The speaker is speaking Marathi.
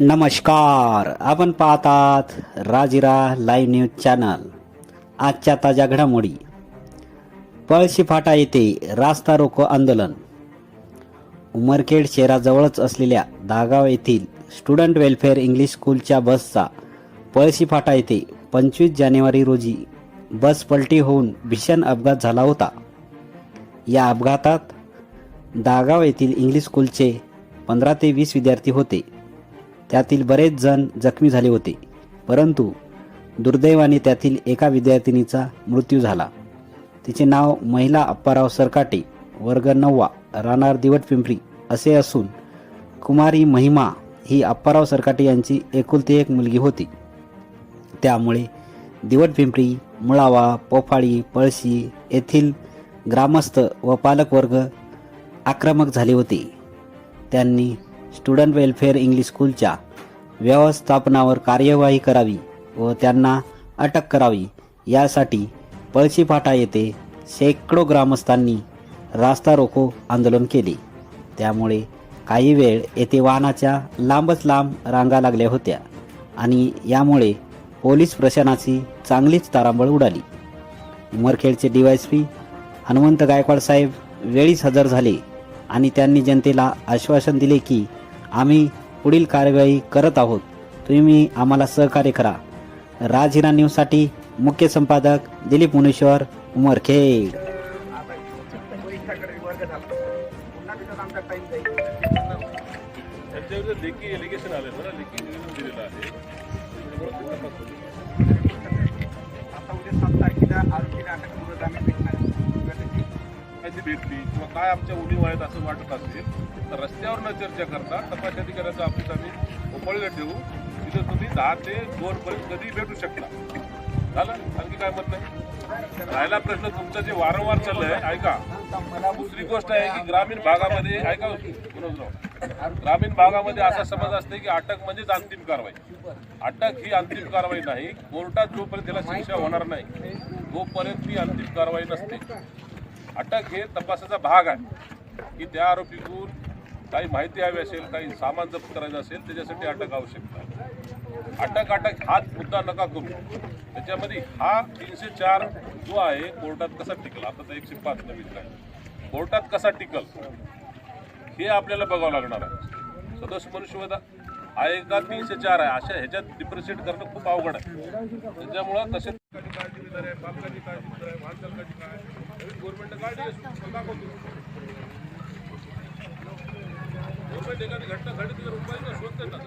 नमस्कार. आपण पाहतात राजिरा लाईव्ह न्यूज चॅनल. आजच्या ताज्या घडामोडी. पळशी फाटा येथे रास्ता रोको आंदोलन. उमरखेड शहराजवळच असलेल्या दागाव येथील स्टुडंट वेलफेअर इंग्लिश स्कूलच्या बसचा पळशी फाटा येथे पंचवीस जानेवारी रोजी बस पलटी होऊन भीषण अपघात झाला होता. या अपघातात दागाव येथील इंग्लिश स्कूलचे पंधरा ते वीस विद्यार्थी होते. त्यातील बरेच जण जखमी झाले होते. परंतु दुर्दैवाने त्यातील एका विद्यार्थिनीचा मृत्यू झाला. तिचे नाव महिला अप्पाराव सरकाटे वर्ग नववा राहणार दिवट पिंपरी असे असून कुमारी महिमा ही अप्पाराव सरकाटे यांची एकुलती एक मुलगी होती. त्यामुळे दिवट पिंपरी मुळावा पोफाळी पळशी येथील ग्रामस्थ व पालकवर्ग आक्रमक झाले होते. त्यांनी स्टुडंट वेलफेअर इंग्लिश स्कूलच्या व्यवस्थापनावर कार्यवाही करावी व त्यांना अटक करावी. यासाठी पळशीफाटा येथे शेकडो ग्रामस्थांनी रास्ता रोको आंदोलन केले. त्यामुळे काही वेळ येथे वाहनाच्या लांबच लांब रांगा लागल्या होत्या आणि यामुळे पोलीस प्रशासनाची चांगलीच तारांबळ उडाली. उमरखेडचे डीवायसपी हनुमंत गायकवाड साहेब वेळीच हजर झाले आणि त्यांनी जनतेला आश्वासन दिले की आम्ही पुढील कारवाई करत आहोत. तुम्ही आम्हाला सहकार्य करा. राजहिरा न्यूजसाठी मुख्य संपादक दिलीप मुनेश्वर उमरखेड. त्यांच्याविरुद्ध लेखी एलिगेशन आले ना लेखी निवेदन दिलेलं आहे. माहिती भेटली किंवा काय आमच्या उणीव आहेत असं वाटत असेल तर रस्त्यावर न चर्चा करता तपास अधिकाऱ्याचा ऑफिस आम्ही ओपळलं ठेवू. तिथं तुम्ही दहा ते दोनपर्यंत कधी भेटू शकता. झालं? आणखी काय म्हणत नाही? राहिला प्रश्न तुमचं जे वारंवार चाललाय ऐका. दुसरी गोष्ट आहे की ग्रामीण भागामध्ये ऐका हो विनोदराव ग्रामीण भागामध्ये असा समज असते की अटक म्हणजेच अंतिम कारवाई. अटक ही अंतिम कारवाई नाही. कोर्टात जोपर्यंत त्याला शिक्षा होणार नाही तोपर्यंत ती अंतिम कारवाई नसते. अटक हे तपासाचा भाग आहे. की त्या आरोपीकडून काही माहिती हवी असेल काही सामान जप्त करायचं असेल त्याच्यासाठी अटक आवश्यक आहे. अटक अटक हाच मुद्दा नका करू. त्याच्यामध्ये हा तीनशे चार जो आहे कोर्टात कसा टिकला? आता एकशे पाच नवीन आहे. कोर्टात कसा टिकल? हे आपल्याला बघावं लागणार आहे. सदस्य मनुष्यवध आहे का तीनशे चार आहे. अशा ह्याच्यात डिप्रिशिएट करणं खूप अवघड आहे. त्याच्यामुळं कसे काळजी काय दाखवतो गव्हर्नमेंट एखादी घटना घडली तर उपाय शोधते ना